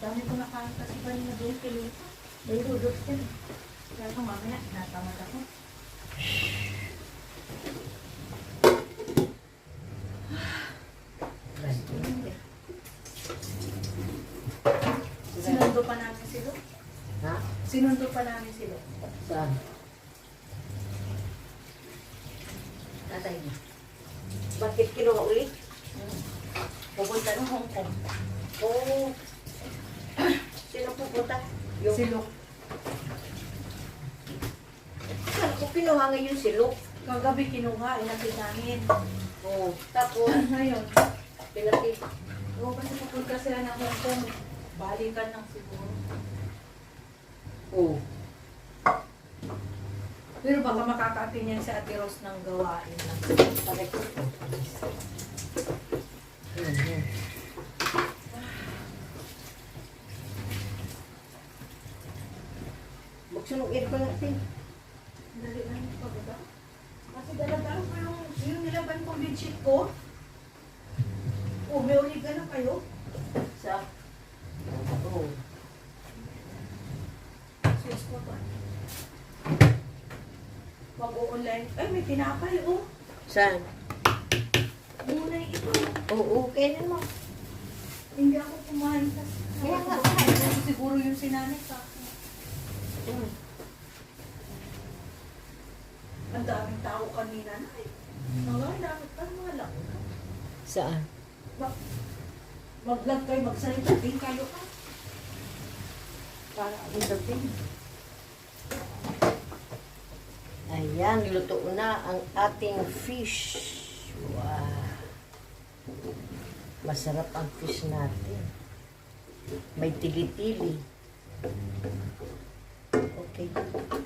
Dami ko nakain kasi kanina doon kay Lupa. May dudot din. Kaya ko mamaya, natamad ako. Sinundo pa namin si Lu. Ha? Sinundo pa namin si Lu. Saan? Tatay niya. Bakit kinuha ulit? Pupunta ng Hong Kong. Oo. Sino pupunta? Yung... Si Lu. Saan ko kinuha ngayon si Luke? Kagabi kinuha, inatid namin. Oo. Tapos, Ngayon, pinatid. Oo, kasi pupunta sila ng Hong Kong. Balikan lang siguro. Oo. Pero baka makaka-attend yan si Ate Rose ng gawain lang. Pare Ang aircon natin. Dali lang yung pababa. Kasi dala-dala ko yung, yung nilaban kong bedsheet ko. Oh, may ulig na kayo. Sa? Oo. Sus ko pa. Mag-o-online. Ay, may tinapay, oh. Saan? Munay ito. Oo, okay na mo. Hindi ako kumain kasi. Kaya nga, siguro yung sinanay sa akin. Ang daming tao kanina na eh. Mga dapat pa mga lang. Saan? Mag, mag-vlog kayo, magsalita din kayo ka. Para dating. Ayan, luto na ang ating fish. Wow. Masarap ang fish natin. May tili-tili okay.